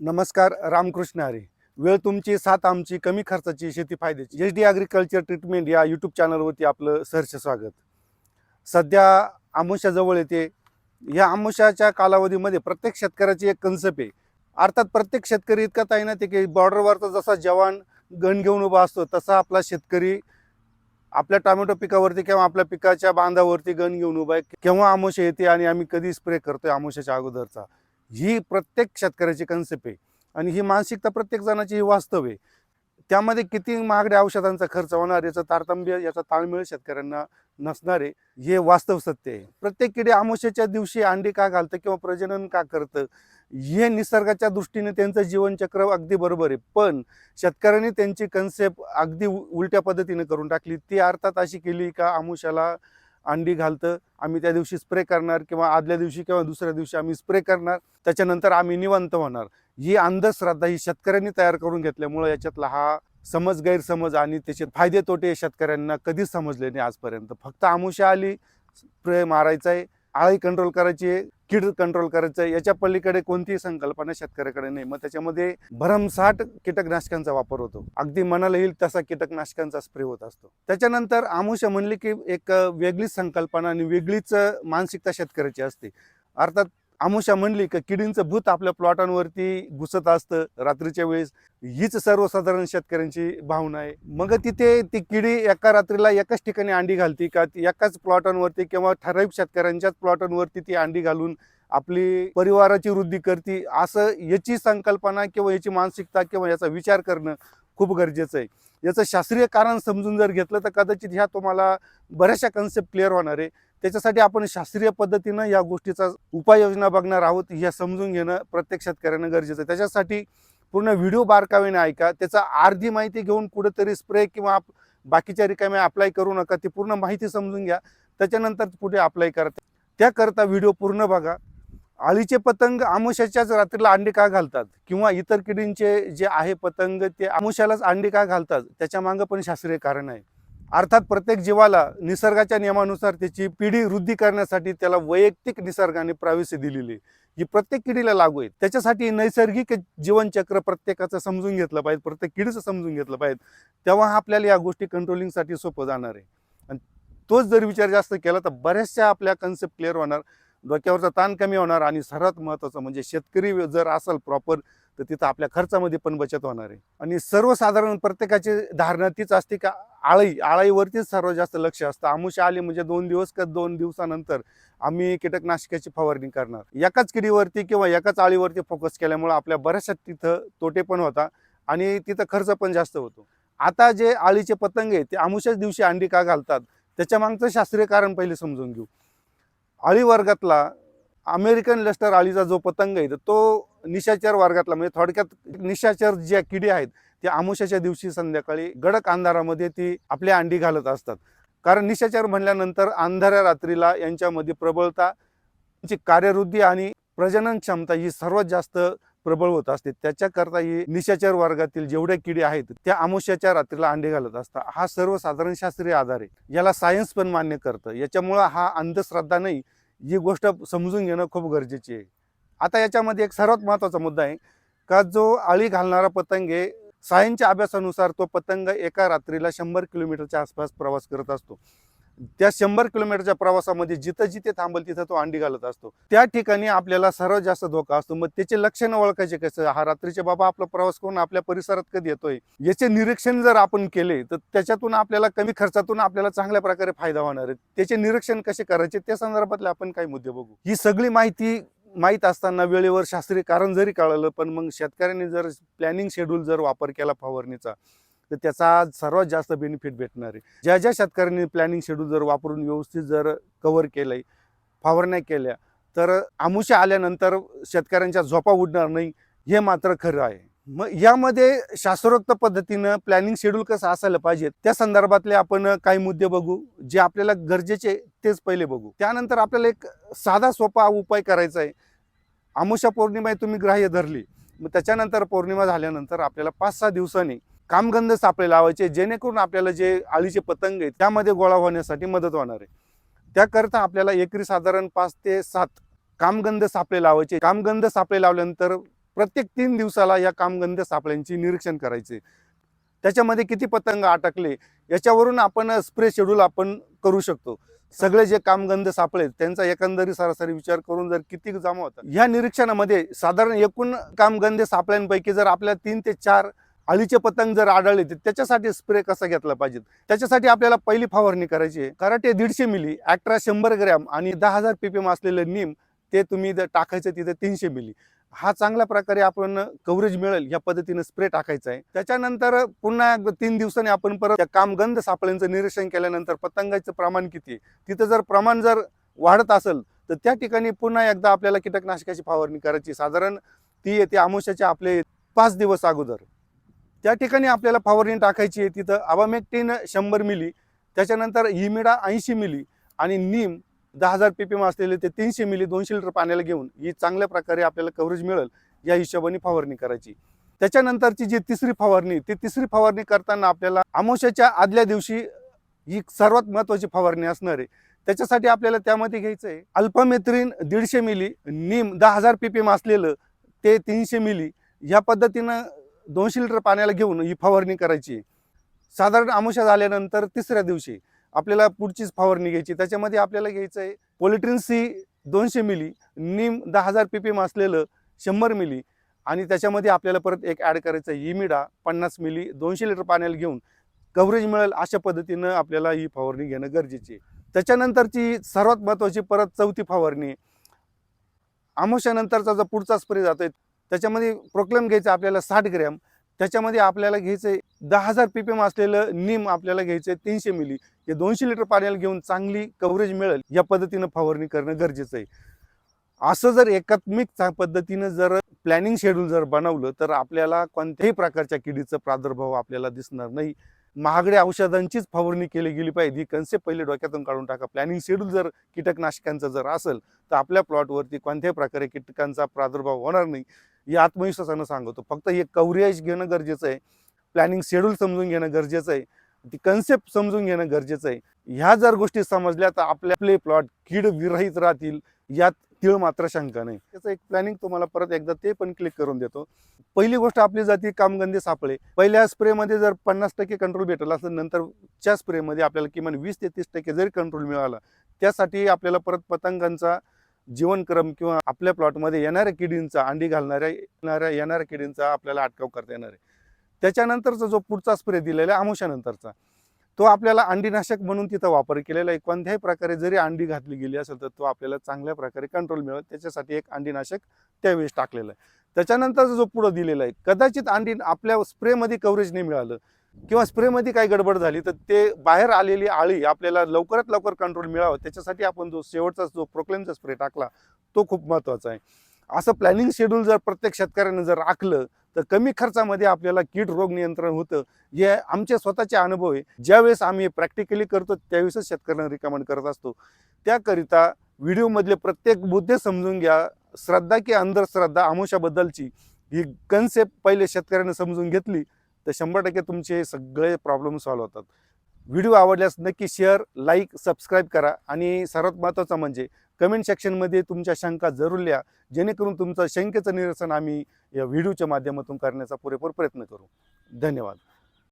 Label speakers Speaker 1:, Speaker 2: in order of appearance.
Speaker 1: नमस्कार रामकृष्ण हरी. वेळ तुमची साथ आमची कमी खर्चाची शेती फायद्याची. एच डी ॲग्रिकल्चर ट्रीटमेंट या यूट्यूब चॅनलवरती आपलं सहर्ष स्वागत. सध्या आमुष्याजवळ येते. या आमुष्याच्या कालावधीमध्ये प्रत्येक शेतकऱ्याची एक कन्सेप्ट आहे. अर्थात प्रत्येक शेतकरी इतका ताई ना ते की बॉर्डरवरचा जसा जवान गण घेऊन उभा असतो तसा आपला शेतकरी आपल्या टोमॅटो पिकावरती किंवा आपल्या पिकाच्या बांधावरती गण घेऊन उभा आहे. केव्हा आमुषा येते आणि आम्ही कधी स्प्रे करतोय आमुषाच्या अगोदरचा? ही प्रत्येक शेतकऱ्याची कन्सेप्ट आहे. आणि ही मानसिकता प्रत्येक जणाची ही वास्तव आहे. त्यामध्ये किती महागड्या औषधांचा खर्च होणार याचं तारतम्य याचा ताळमेळ शेतकऱ्यांना नसणारे हे वास्तव सत्य आहे. प्रत्येक किडे आमुष्याच्या दिवशी अंडी का घालतं किंवा प्रजनन का करतं हे निसर्गाच्या दृष्टीने त्यांचं जीवनचक्र अगदी बरोबर आहे. पण शेतकऱ्यांनी त्यांची कन्सेप्ट अगदी उ- उलट्या पद्धतीने करून टाकली. ती अर्थात अशी केली का आमुष्याला अंडी घालतं आम्ही त्या दिवशी स्प्रे करणार किंवा आदल्या दिवशी किंवा दुसऱ्या दिवशी आम्ही स्प्रे करणार. त्याच्यानंतर आम्ही निवंत होणार. ही अंधश्रद्धा ही शेतकऱ्यांनी तयार करून घेतल्यामुळं याच्यातला हा समज गैरसमज आणि त्याचे फायदे तोटे शेतकऱ्यांना कधीच समजले नाही आजपर्यंत. फक्त आमुषा आली स्प्रे मारायचा आहे आळी कंट्रोल करायची आहे कीड कंट्रोल करायचं आहे याच्या पलीकडे कोणतीही संकल्पना शेतकऱ्याकडे नाही. मग त्याच्यामध्ये भरमसाठ कीटकनाशकांचा वापर होतो. अगदी मनाला येईल तसा कीटकनाशकांचा स्प्रे होत असतो. त्याच्यानंतर आमुषा म्हणली की एक वेगळीच संकल्पना आणि वेगळीच मानसिकता शेतकऱ्याची असते. अर्थात आमुषा म्हणली की किडींचं भूत आपल्या प्लॉटांवरती घुसत असतं रात्रीच्या वेळेस. हीच सर्वसाधारण शेतकऱ्यांची भावना आहे. मग तिथे ती किडी एका रात्रीला एकाच ठिकाणी अंडी घालती का? एकाच प्लॉटांवरती किंवा ठराविक शेतकऱ्यांच्याच प्लॉटांवरती ती अंडी घालून आपली परिवाराची वृद्धी करते? असं याची संकल्पना किंवा याची मानसिकता किंवा याचा विचार करणं खूप गरजेचं आहे. याचं शास्त्रीय कारण समजून जर घेतलं तर कदाचित ह्या तुम्हाला बऱ्याचशा कन्सेप्ट क्लिअर होणार आहे. त्याच्यासाठी आपण शास्त्रीय पद्धतीनं या गोष्टीचा उपाययोजना बघणार आहोत ह्या समजून घेणं प्रत्येक शेतकऱ्यानं गरजेचं आहे. त्याच्यासाठी पूर्ण व्हिडिओ बारकावेने ऐका त्याचा अर्धी माहिती घेऊन कुठेतरी स्प्रे किंवा आप- बाकीच्या रिकाम्या अप्लाय करू नका ती पूर्ण माहिती समजून घ्या. त्याच्यानंतर पुढे अप्लाय करा. त्याकरता व्हिडिओ पूर्ण बघा. आळीचे पतंग आमुष्याच्याच रात्रीला अंडे का घालतात? किंवा इतर किडींचे जे आहे पतंग ते आमुष्यालाच अंडे का घालतात? त्याच्या मागं पण शास्त्रीय कारण आहे. अर्थात प्रत्येक जीवाला निसर्गाच्या नियमानुसार त्याची पिढी वृद्धी करण्यासाठी त्याला वैयक्तिक निसर्गाने प्राविस्य दिलेली आहे. प्रत्येक किडीला लागू आहे. त्याच्यासाठी नैसर्गिक जीवनचक्र प्रत्येकाचं समजून घेतलं पाहिजे प्रत्येक किडीचं समजून घेतलं पाहिजे. तेव्हा आपल्याला या गोष्टी कंट्रोलिंगसाठी सोपं जाणार आहे. आणि तोच जर विचार जास्त केला तर बऱ्याचशा आपल्या कन्सेप्ट क्लिअर होणार. डोक्यावरचा ताण कमी होणार आणि सर्वात महत्त्वाचं म्हणजे शेतकरी जर असेल प्रॉपर तर तिथं आपल्या खर्चामध्ये पण बचत होणार आहे. आणि सर्वसाधारण प्रत्येकाची धारणा तीच असते का आळी आळीवरतीच सर्वात जास्त लक्ष असतं. आमुष आली म्हणजे दोन दिवस का दोन दिवसानंतर आम्ही कीटकनाशकाची फवारणी करणार. एकाच किडीवरती किंवा एकाच आळीवरती फोकस केल्यामुळे आपल्या बऱ्याचशा तिथं तोटे पण होता आणि तिथं खर्च पण जास्त होतो. आता जे आळीचे पतंग आहे ते आमुषाच दिवशी अंडी का घालतात त्याच्या मागचं शास्त्रीय कारण पहिले समजून घेऊ. आळी वर्गातला अमेरिकन लस्टर आळीचा जो पतंग आहे तर तो निशाचर वर्गातला म्हणजे थोडक्यात निशाचर ज्या किडी आहेत ते आमुष्याच्या दिवशी संध्याकाळी गडक अंधारामध्ये ती आपल्या अंडी घालत असतात. कारण निशाचर म्हणल्यानंतर अंधाऱ्या रात्रीला यांच्यामध्ये प्रबळता यांची कार्यवृद्धी आणि प्रजनन क्षमता ही सर्वात जास्त प्रबळ होत असते. त्याच्याकरता ही निशाचर वर्गातील जेवढ्या किडी आहेत त्या आमुष्याच्या रात्रीला अंडे घालत असतात. हा सर्वसाधारण शास्त्रीय आधार आहे. याला सायन्स पण मान्य करतं. याच्यामुळं हा अंधश्रद्धा नाही ही गोष्ट समजून घेणं खूप गरजेची आहे. आता याच्यामध्ये एक सर्वात महत्त्वाचा मुद्दा आहे का जो आळी घालणारा पतंग आहे सायनच्या अभ्यासानुसार तो पतंग एका रात्रीला शंभर किलोमीटरच्या आसपास प्रवास करत असतो. त्या शंभर किलोमीटरच्या प्रवासामध्ये जिथं जिथे थांबल तिथं तो अंडी घालत असतो. त्या ठिकाणी आपल्याला सर्वात जास्त धोका असतो. मग त्याचे लक्षणं ओळखायचे कसं? हा रात्रीचे बाबा आपला प्रवास करून आपल्या परिसरात कधी येतोय? याचे निरीक्षण जर आपण केले तर त्याच्यातून आपल्याला कमी खर्चातून आपल्याला चांगल्या प्रकारे फायदा होणार आहे. त्याचे निरीक्षण कसे करायचे? त्या संदर्भातले आपण काही मुद्दे बघू. ही सगळी माहिती माहीत असताना वेळेवर शास्त्रीय कारण जरी कळलं पण मग शेतकऱ्यांनी जर प्लॅनिंग शेड्यूल जर वापर केला फवारणीचा तर त्याचा सर्वात जास्त बेनिफिट भेटणार आहे. ज्या ज्या शेतकऱ्यांनी प्लॅनिंग शेड्यूल जर वापरून व्यवस्थित जर कव्हर केलंय फवारण्या केल्या तर आमुष्या आल्यानंतर शेतकऱ्यांच्या झोपा उडणार नाही हे मात्र खरं आहे. मग यामध्ये शास्त्रोक्त पद्धतीनं प्लॅनिंग शेड्यूल कसं असायला पाहिजे? त्या संदर्भातले आपण काही मुद्दे बघू जे आपल्याला गरजेचे तेच पहिले बघू. त्यानंतर आपल्याला एक साधा सोपा उपाय करायचा आहे. आमुषा पौर्णिमा आहे तुम्ही ग्राह्य धरली. मग त्याच्यानंतर पौर्णिमा झाल्यानंतर आपल्याला पाच सहा दिवसांनी कामगंध सापळे लावायचे जेणेकरून आपल्याला जे आळीचे पतंग आहेत त्यामध्ये गोळा होण्यासाठी मदत होणार आहे. त्याकरता आपल्याला एकरी साधारण पाच ते सात कामगंध सापळे लावायचे. कामगंध सापळे लावल्यानंतर प्रत्येक तीन दिवसाला या कामगंध सापळ्यांची निरीक्षण करायचे. त्याच्यामध्ये किती पतंग अटकले याच्यावरून आपण स्प्रे शेड्यूल आपण करू शकतो. सगळे जे कामगंध सापळे त्यांचा एकंदरी सरासरी विचार करून जर किती जमा होतात. ह्या निरीक्षणामध्ये साधारण एकूण कामगंध सापळ्यांपैकी जर आपल्या तीन ते चार अळीचे पतंग जर आढळले तर त्याच्यासाठी स्प्रे कसा घेतला पाहिजे? त्याच्यासाठी आपल्याला पहिली फवारणी करायची आहे. कराटे दीडशे मिली ॲक्ट्रा शंभर ग्रॅम आणि दहा हजार पीपीएम असलेलं नीम ते तुम्ही जर टाकायचं तिथे तीनशे मिली. हा चांगल्या प्रकारे आपण कव्हरेज मिळेल या पद्धतीनं स्प्रे टाकायचा आहे. त्याच्यानंतर पुन्हा तीन दिवसांनी आपण परत त्या कामगंध सापळ्यांचं निरीक्षण केल्यानंतर पतंगाचं प्रमाण किती आहे? तिथं जर प्रमाण जर वाढत असेल तर त्या ठिकाणी पुन्हा एकदा आपल्याला कीटकनाशकाची फवारणी करायची. साधारण ती येते आमुष्याच्या आपले पाच दिवस अगोदर. त्या ठिकाणी आपल्याला फवारणी टाकायची आहे तिथं अबामेक्टिन शंभर मिली त्याच्यानंतर हिमिडा ऐंशी मिली आणि नीम दहा हजार पी पी एम असलेले ते तीनशे मिली दोनशे लिटर पाण्याला घेऊन ही चांगल्या प्रकारे आपल्याला कव्हरेज मिळेल या हिशोबाने फवारणी करायची. त्याच्यानंतरची जी तिसरी फवारणी ती तिसरी फवारणी करताना आपल्याला आमोशाच्या आदल्या दिवशी ही सर्वात महत्त्वाची फवारणी असणार आहे. त्याच्यासाठी आपल्याला त्यामध्ये घ्यायचं आहे अल्पमेत्रीन दीडशे मिली नीम दहा हजार पी पी एम असलेलं ते तीनशे मिली या पद्धतीनं दोनशे लिटर पाण्याला घेऊन ही फवारणी करायची साधारण आमोशा झाल्यानंतर तिसऱ्या दिवशी आपल्याला पुढचीच फवारणी घ्यायची त्याच्यामध्ये आपल्याला घ्यायचं आहे पोलिट्रिन सी दोनशे मिली नीम दहा हजार पी पी एम असलेलं शंभर मिली आणि त्याच्यामध्ये आपल्याला परत एक ॲड करायचं आहे इमिडा पन्नास मिली दोनशे लिटर पाण्याला घेऊन कव्हरेज मिळेल अशा पद्धतीनं आपल्याला ही फवारणी घेणं गरजेची आहे. त्याच्यानंतरची सर्वात महत्त्वाची परत चौथी फवारणी आमोशानंतरचा जो पुढचा स्प्रे जातो आहे त्याच्यामध्ये प्रोक्लेम घ्यायचं आपल्याला साठ ग्रॅम त्याच्यामध्ये आपल्याला घ्यायचं दहा हजार पीपीएम असलेलं नीम आपल्याला घ्यायचं तीनशे मिली. हे दोनशे लिटर पाण्याला घेऊन चांगली कव्हरेज मिळेल या पद्धतीनं फवारणी करणं गरजेचं आहे. असं जर एकात्मिक चा- पद्धतीनं जर प्लॅनिंग शेड्यूल जर बनवलं तर आपल्याला कोणत्याही प्रकारच्या किडीचा प्रादुर्भाव आपल्याला दिसणार नाही. महागड्या औषधांचीच फवारणी केली गेली पाहिजे. ही कन्सेप्ट पहिले डोक्यातून काढून टाका. प्लॅनिंग शेड्यूल जर कीटकनाशकांचं जर असेल तर आपल्या प्लॉटवरती कोणत्याही प्रकारे कीटकांचा प्रादुर्भाव होणार नाही. या आत्मविश्वासानं सांगतो. फक्त हे कव्हरेज घेणं गरजेचं आहे. प्लॅनिंग शेड्यूल समजून घेणं गरजेचं आहे. ती कन्सेप्ट समजून घेणं गरजेचं आहे. ह्या जर गोष्टी समजल्या तर आपले आपले प्लॉट कीड विरहित राहतील यात तीळ मात्र शंका नाही. त्याचं एक प्लॅनिंग तुम्हाला परत एकदा ते पण क्लिक करून देतो. पहिली गोष्ट आपली जाती कामगंधी सापळे. पहिल्या स्प्रेमध्ये जर पन्नास टक्के कंट्रोल भेटला असेल नंतरच्या स्प्रेमध्ये आपल्याला किमान वीस ते तीस टक्के जरी कंट्रोल मिळाला त्यासाठी आपल्याला परत पतंगांचा जीवनक्रम किंवा आपल्या प्लॉटमध्ये येणाऱ्या किडींचा अंडी घालणाऱ्या येणाऱ्या येणाऱ्या किडींचा आपल्याला अटकाव करता येणार आहे. त्याच्यानंतरचा जो पुढचा स्प्रे दिलेला आहे आमुषानंतरचा तो आपल्याला अंडीनाशक म्हणून तिथं वापर केलेला आहे. कोणत्याही प्रकारे जरी अंडी घातली गेली असेल तर तो आपल्याला चांगल्या प्रकारे कंट्रोल मिळेल. त्याच्यासाठी एक अंडीनाशक त्यावेळेस टाकलेलं आहे. त्याच्यानंतरचा जो पुढं दिलेला आहे कदाचित अंडी आपल्या स्प्रेमध्ये कव्हरेज नाही मिळालं किंवा स्प्रेमध्ये काही गडबड झाली तर ते बाहेर आलेली आळी आपल्याला लवकरात लवकर कंट्रोल मिळावं. त्याच्यासाठी आपण जो शेवटचा जो प्रोक्लेमचा स्प्रे टाकला तो खूप महत्त्वाचा आहे. असं प्लॅनिंग शेड्यूल जर प्रत्येक शेतकऱ्यानं जर राखलं तर कमी खर्चामध्ये आपल्याला कीड रोग नियंत्रण होतं. हे आमचे स्वतःचे अनुभव आहे. ज्यावेळेस आम्ही प्रॅक्टिकली करतो त्यावेळेसच शेतकऱ्यांना रिकमेंड करत असतो. त्याकरिता व्हिडिओमधले प्रत्येक मुद्दे समजून घ्या. श्रद्धा की अंधश्रद्धा आमुषाबद्दलची ही कन्सेप्ट पहिले शेतकऱ्यांना समजून घेतली तर शंभर टक्के तुमचे सगळे प्रॉब्लेम सॉल्व्ह होतात. व्हिडिओ आवडल्यास नक्की शेअर लाईक सबस्क्राईब करा. आणि सर्वात महत्त्वाचं म्हणजे कमेंट सेक्शनमध्ये तुमच्या शंका जरूर लिहा. जेणेकरून तुमचं शंकेचं निरसन आम्ही या व्हिडिओच्या माध्यमातून करण्याचा पुरेपूर प्रयत्न करू. धन्यवाद.